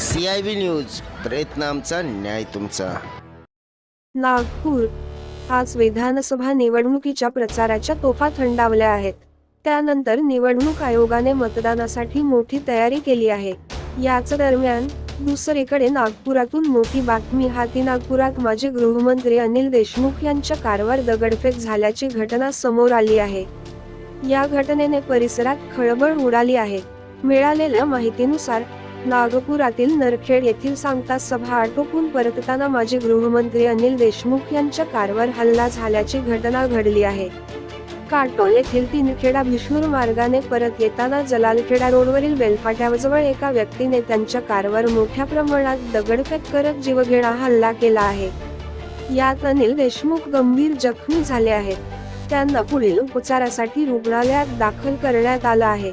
C I V news प्रयत्न आमचा न्याय तुमचा. नागपूर. आज विधानसभा निवडणुकीच्या प्रचाराच्या तोफा थंडावल्या आहेत. त्यानंतर निवडणूक आयोगाने मतदानासाठी मोठी तयारी केली आहे. याच दरम्यान दुसरीकडे नागपुरातून मोठी बातमी हाती नागपुरात माजी गृहमंत्री अनिल देशमुख यांच्या कारवर दगडफेक झाल्याची घटना समोर आली आहे. या घटनेने परिसरात खळबळ उडाली आहे. मिळालेल्या माहितीनुसार नागपुरातील नरखेड येथील सांगता सभा आटोपून परतताना माजी गृहमंत्री अनिल देशमुख यांच्या कारवर हल्ला झाल्याची घटना घडली आहे. काटोल येथील तिनखेडा भिष्णूर मार्गाने परत येताना जलालखेडा रोडवरील बेलफाट्याजवळ एका व्यक्तीने त्यांच्या कारवर मोठ्या प्रमाणात दगडफेक करत जीवघेणा हल्ला केला आहे. यात अनिल देशमुख गंभीर जखमी झाले आहेत. त्यांना पुढील उपचारासाठी रुग्णालयात दाखल करण्यात आलं आहे.